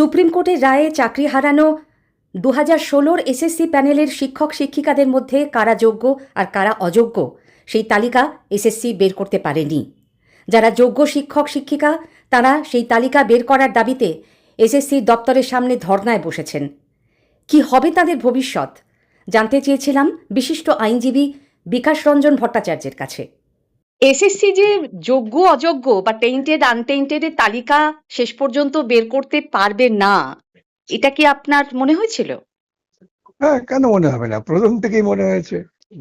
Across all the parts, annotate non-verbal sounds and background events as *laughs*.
Supreme কোর্টের রায়ে চাকরি হারানো দু হাজার ষোলোর এসএসসি প্যানেলের শিক্ষক শিক্ষিকাদের মধ্যে কারা যোগ্য আর কারা অযোগ্য, সেই তালিকা এসএসসি বের করতে পারেনি। যারা যোগ্য শিক্ষক শিক্ষিকা, তারা সেই তালিকা বের করার দাবিতে এসএসসির দপ্তরের সামনে ধর্নায় বসেছেন। কি হবে তাদের ভবিষ্যৎ? জানতে চেয়েছিলাম বিশিষ্ট আইনজীবী বিকাশ রঞ্জন ভট্টাচার্যের কাছে। এসএসসি যে যোগ্য, অযোগ্য বা টেন্টেড আনটেন্টেড এর তালিকা শেষ পর্যন্ত বের করতে পারবে না, এটা কি আপনার মনে হয়েছিল? হ্যাঁ কেন মনে হবে না? প্রথম থেকেই মনে হয়েছে।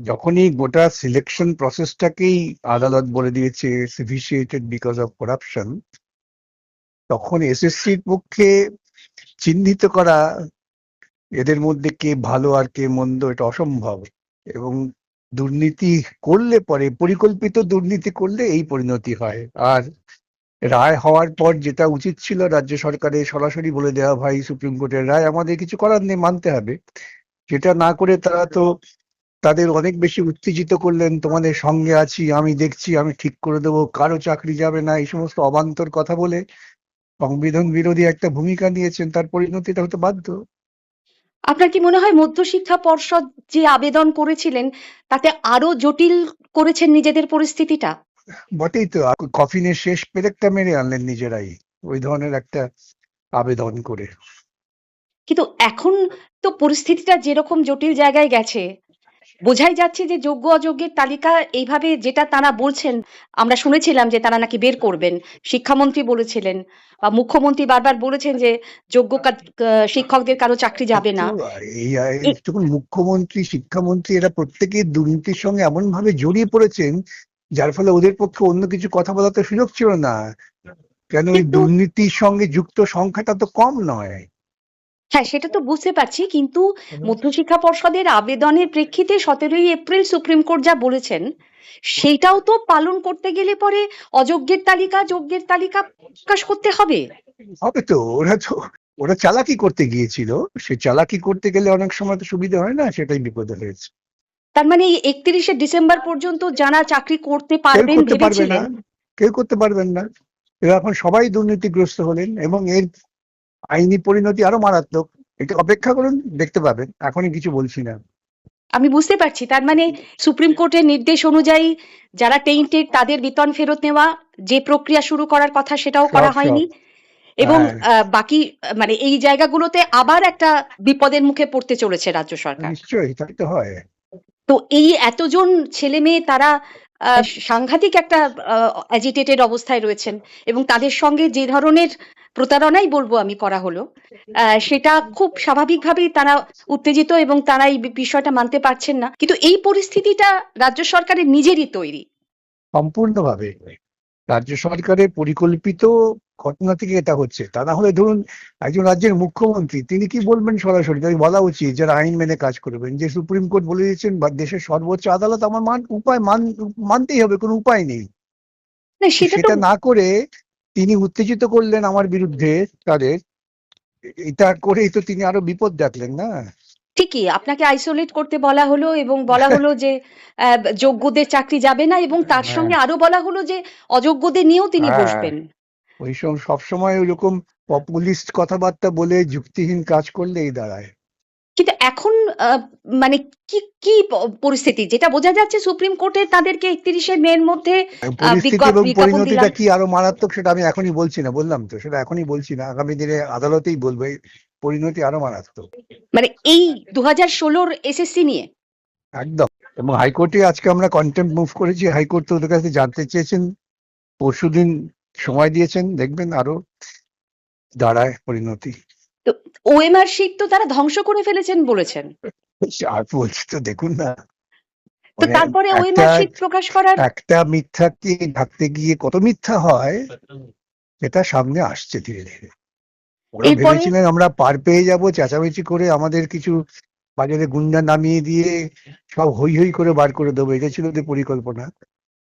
যখনই গোটা সিলেকশন প্রসেসটাকেই আদালত বলে দিয়েছে ভিসিয়েটেড বিকজ অফ করাপশন তখন এসএসসির পক্ষে চিহ্নিত করা, এদের মধ্যে কে ভালো আর কে মন্দ, এটা অসম্ভব। এবং দুর্নীতি করলে পরে, পরিকল্পিত দুর্নীতি করলে এই পরিণতি হয়। আর রায় হওয়ার পর যেটা উচিত ছিল রাজ্য সরকারের সরাসরি বলে দেওয়া ভাই, সুপ্রিম কোর্টের রায় আমাদের কিছু করার নেই, মানতে হবে। যেটা না করে তারা তো তাদের অনেক বেশি উত্তেজিত করলেন, তোমাদের সঙ্গে আছি, আমি দেখছি, আমি ঠিক করে দেবো, কারও চাকরি যাবে না, এই সমস্ত অবান্তর কথা বলে সংবিধান বিরোধী একটা ভূমিকা নিয়েছেন, তার পরিণতিটা হতে বাধ্য। আপনার কি মনে হয় মধ্যশিক্ষা পর্ষদ যে আবেদন করেছিলেন তাতে আরও জটিল করেছেন নিজেদের পরিস্থিতিটা? বটেই তো। কফিনের শেষ পেরেকটা মেরে আনলেন নিজেরাই ওই ধরনের একটা আবেদন করে। কিন্তু এখন তো পরিস্থিতিটা যেরকম জটিল জায়গায় গেছে বোঝাই যাচ্ছে যে যোগ্য অযোগ্যের তালিকা এইভাবে যেটা তারা বলছেন আমরা শুনেছিলাম যে তারা নাকি বের করবেন। শিক্ষামন্ত্রী বলেছিলেন বা মুখ্যমন্ত্রী বারবার বলেছেন যে যোগ্য শিক্ষকদের কারও চাকরি যাবে না। যখন মুখ্যমন্ত্রী শিক্ষামন্ত্রী এরা প্রত্যেকেই দুর্নীতির সঙ্গে এমন ভাবে জড়িয়ে পড়েছেন যার ফলে ওদের পক্ষে অন্য কিছু কথা বলার তো সুযোগ ছিল না। কেন এই দুর্নীতির সঙ্গে যুক্ত সংখ্যাটা তো কম নয়। হ্যাঁ সেটা তো বুঝতে পারছি কিন্তু মধ্যশিক্ষা পর্ষদের আবেদনের প্রেক্ষিতে সতেরোই এপ্রিল সুপ্রিম কোর্ট যা বলেছেন সেটাও তো পালন করতে গেলে পরে অযোগ্যের তালিকা যোগ্যের তালিকা প্রকাশ করতে হবে। হবে তো ওরা তো ওরা চালাকি করতে গিয়েছিল সে চালাকি করতে গেলে অনেক সময় তো সুবিধা হয় না সেটাই বিপদে হয়েছে। তার মানে এই একত্রিশে ডিসেম্বর পর্যন্ত যারা চাকরি করতে পারবেন ভেবেছিলেন? কেউ করতে পারবেন না। এরা এখন সবাই দুর্নীতিগ্রস্ত হলেন এবং এর আইনি পরিণতি আরও মারাত্মক। এটা অপেক্ষা করুন দেখতে পাবেন। এখনই কিছু বলছি না। আমি বুঝতে পারছি। তার মানে সুপ্রিম কোর্টের নির্দেশ অনুযায়ী যারা টেন্টেড তাদের বেতন ফেরত নেওয়া যে প্রক্রিয়া শুরু করার কথা সেটাও করা হয়নি। এবং হ্যাঁ। বাকি মানে এই জায়গাগুলোতে আবার একটা বিপদের মুখে পড়তে চলেছে রাজ্য সরকার। নিশ্চয়ই তাই তো হয়। তো এই এতজন ছেলে মেয়ে তারা সাংঘাতিক একটা অ্যাজিটেটেড অবস্থায় রয়েছেন এবং তাদের সঙ্গে যে ধরনের প্রতারণাই বলব আমি করা হলো সেটা খুব স্বাভাবিকভাবেই তারা উত্তেজিত এবং তারা এই বিষয়টা মানতে পারছেন না। কিন্তু এই পরিস্থিতিটা রাজ্য সরকারের নিজেরই তৈরি। সম্পূর্ণভাবে। রাজ্য সরকারের পরিকল্পিত ঘটনা থেকে এটা হচ্ছে। তা না হলে ধরুন একজন রাজ্যের মুখ্যমন্ত্রী তিনি কি বলবেন সরাসরি? তাই বলা উচিত যারা আইন মেনে কাজ করবেন। যে সুপ্রিম কোর্ট বলে দিয়েছেন বা দেশের সর্বোচ্চ আদালত আমার মান উপায় মান মানতেই হবে কোনো উপায় নেই। সেটা না করে তিনি উত্তেজিত করলেন আমার বিরুদ্ধে তাদের। এটা করেই তো তিনি আরও বিপদ ডাকলেন না। ঠিকই আপনাকে আইসোলেট করতে বলা হলো এবং বলা হলো *laughs* যে আহ, যোগ্যদের চাকরি যাবে না এবং তার হ্যাঁ। সঙ্গে আরও বলা হলো যে অযোগ্যদের নিয়েও তিনি হ্যাঁ। বসবেন ওই সব সবসময় ওইরকম পপুলিস্ট কথাবার্তা বলে যুক্তিহীন কাজ করলেই দাঁড়ায় কিন্তু এখন আহ, মানে কি কি প- পরিস্থিতি যেটা বোঝা যাচ্ছে সুপ্রিম কোর্টে তাদেরকে একত্রিশে মের মধ্যে পরিস্থিতি বিজ্ঞাপ- এবং বিজ্ঞাপন পরিণতিটা দিলাম। কি আরও মারাত্মক সেটা আমি এখনই বলছি না বললাম তো সেটা এখনই বলছি না আগামী দিনে আদালতেই বলব এই পরিণতি আরও মারাত্মক। মানে এই দু হাজার ষোলোর এসএসসি নিয়ে? একদম। এবং হাইকোর্টে আজকে আমরা কন্টেম্প মুভ করেছি। হাইকোর্ট তো ওদের কাছে জানতে চেয়েছেন। পরশুদিন সময় দিয়েছেন। দেখবেন আরও দাঁড়ায় পরিণতি। তো ওএমআর শিট তো তারা ধ্বংস করে ফেলেছেন বলেছেন। আর বলছি তো দেখুন না। তো মানে তারপরে ওএমআর শিট প্রকাশ করার একটা মিথ্যাকে ঢাকতে গিয়ে কত মিথ্যা হয় সেটা সামনে আসছে ধীরে ধীরে। ওরা ভেবেছিলেন আমরা পার পেয়ে যাব চেঁচামেচি করে আমাদের কিছু বাজারে গুন্ডা নামিয়ে দিয়ে সব হই হই করে বার করে দেবো। এটা ছিল ওদের পরিকল্পনা।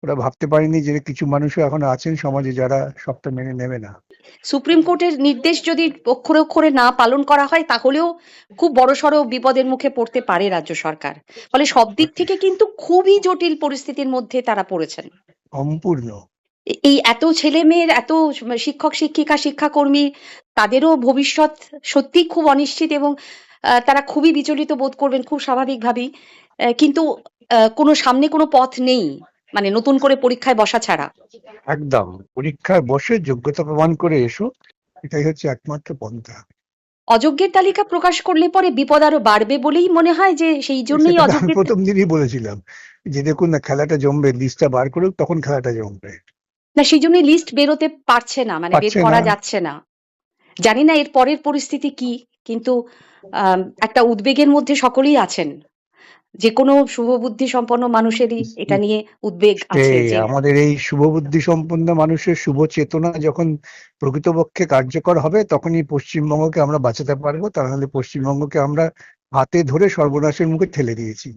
ওরা ভাবতে পারেনি যে কিছু মানুষও এখন আছেন সমাজে যারা সবটা মেনে নেবে না। সুপ্রিম কোর্টের নির্দেশ যদি অক্ষরে না পালন করা হয় তাহলেও খুব বড়সড় বিপদের মুখে পড়তে পারে রাজ্য সরকার। ফলে সব দিক থেকে কিন্তু খুবই জটিল পরিস্থিতির মধ্যে তারা পড়েছেন। সম্পূর্ণ। এই এত ছেলে মেয়ের এত শিক্ষক শিক্ষিকা শিক্ষাকর্মী তাদেরও ভবিষ্যৎ সত্যি খুব অনিশ্চিত এবং তারা খুবই বিচলিত বোধ করবেন খুব স্বাভাবিকভাবেই। কিন্তু কোনো সামনে কোনো পথ নেই মানে নতুন করে পরীক্ষায় বসা ছাড়া। একদম। পরীক্ষায় বসে যোগ্যতা প্রমাণ করে এসো এটাই হচ্ছে একমাত্র পন্থা। অযোগ্যের তালিকা প্রকাশ করলে পরে বিপদ আরও বাড়বে বলেই মনে হয় যে সেই জন্যই অযোগ্যের প্রথম দিনই বলেছিলাম যে দেখুন না খেলাটা জমবে লিস্টটা বার করুক তখন খেলাটা জমবে। না সেই জন্যই লিস্ট বেরোতে পারছে না মানে বের করা যাচ্ছে না। জানি না এর পরের পরিস্থিতি কি কিন্তু একটা উদ্বেগের মধ্যে সকলেই আছেন। যে কোনো শুভবুদ্ধি সম্পন্ন মানুষেরই এটা নিয়ে উদ্বেগ আছে আমাদের এই শুভবুদ্ধি সম্পন্ন মানুষের শুভ চেতনা যখন প্রকৃতপক্ষে কার্যকর হবে তখনই পশ্চিমবঙ্গকে আমরা বাঁচাতে পারব। তা নাহলে পশ্চিমবঙ্গকে আমরা হাতে ধরে সর্বনাশের মুখে ঠেলে দিয়েছি।